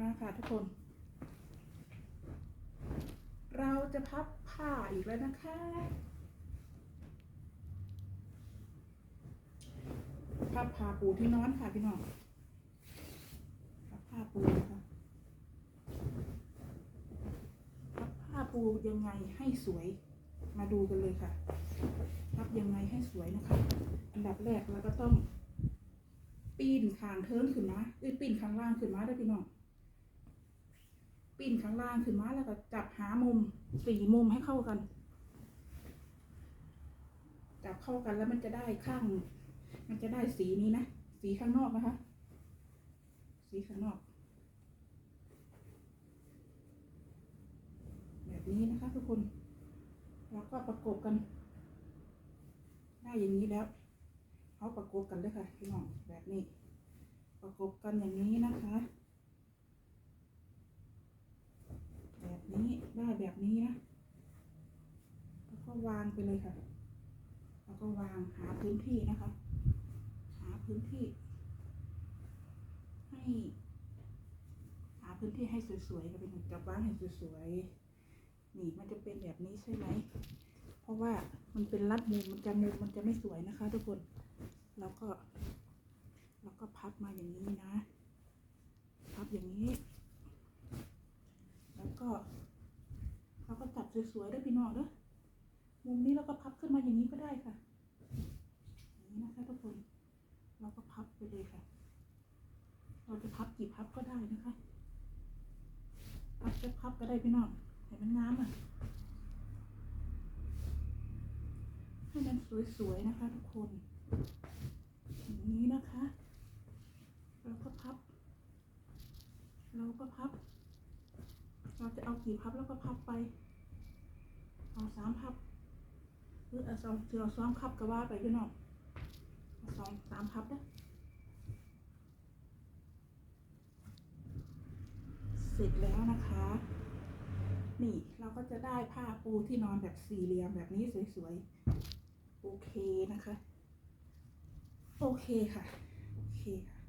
มาค่ะทุกคน เราจะพับผ้าอีกแล้วนะคะ พับผ้าปูที่นอนค่ะพี่น้อง พับผ้าปูนะคะพับผ้าปูยังไงให้สวย มาดูกันเลยค่ะ พับยังไงให้สวยนะคะ อันดับแรกเราก็ต้องปีนคางเทินขึ้นมาเอ้ยปีนข้างล่างขึ้นมาได้พี่น้อง ปีนข้างล่างขึ้นมาแล้วก็จับหามุมสี่มุมให้เข้ากัน จับเข้ากันแล้วมันจะได้ข้าง มันจะได้สีนี้นะ สีข้างนอกนะคะ สีข้างนอก แบบนี้นะคะทุกคน แล้วก็ประกบกัน ได้อย่างนี้แล้วเอาประกบกันเลยค่ะพี่น้องแบบนี้ ประกบกันอย่างนี้นะคะ แบบ นี้ได้แบบนี้นะแล้วก็วางไปเลยค่ะ แล้วก็วางหาพื้นที่นะคะ หาพื้นที่ ให้ หาพื้นที่ให้สวยๆค่ะเป็นจับวางให้สวยๆนี่มันจะเป็นแบบนี้ใช่ไหมเพราะว่ามันเป็นรัดมุมมันจะมุมมันจะไม่สวยนะคะ ทุกคนแล้วก็แล้วก็พับมาอย่างนี้นะ พับอย่างนี้ แล้วก็เราก็จับ สวยๆด้วยพี่น้องเด้อมุมนี้เราก็พับขึ้นมาอย่างนี้ก็ได้ค่ะอย่างนี้นะคะทุกคน เราก็พับไปเลยค่ะ เราจะพับกี่พับก็ได้นะคะ พับจะพับก็ได้พี่น้องให้มันงามอะ ให้มันสวยๆนะคะ ทุกคนอย่างนี้นะคะ เราก็พับ เราก็พับ เราจะเอากี่พับแล้วก็พับไป เอาสามพับหรือเอาสองเสือสองพับก็ว่าไปพี่น้องเอาสองสามพับนะเสร็จแล้วนะคะ นี่เราก็จะได้ผ้าปูที่นอนแบบสี่เหลี่ยมแบบนี้สวยๆ โอเคนะคะ โอเคค่ะ โอเคค่ะ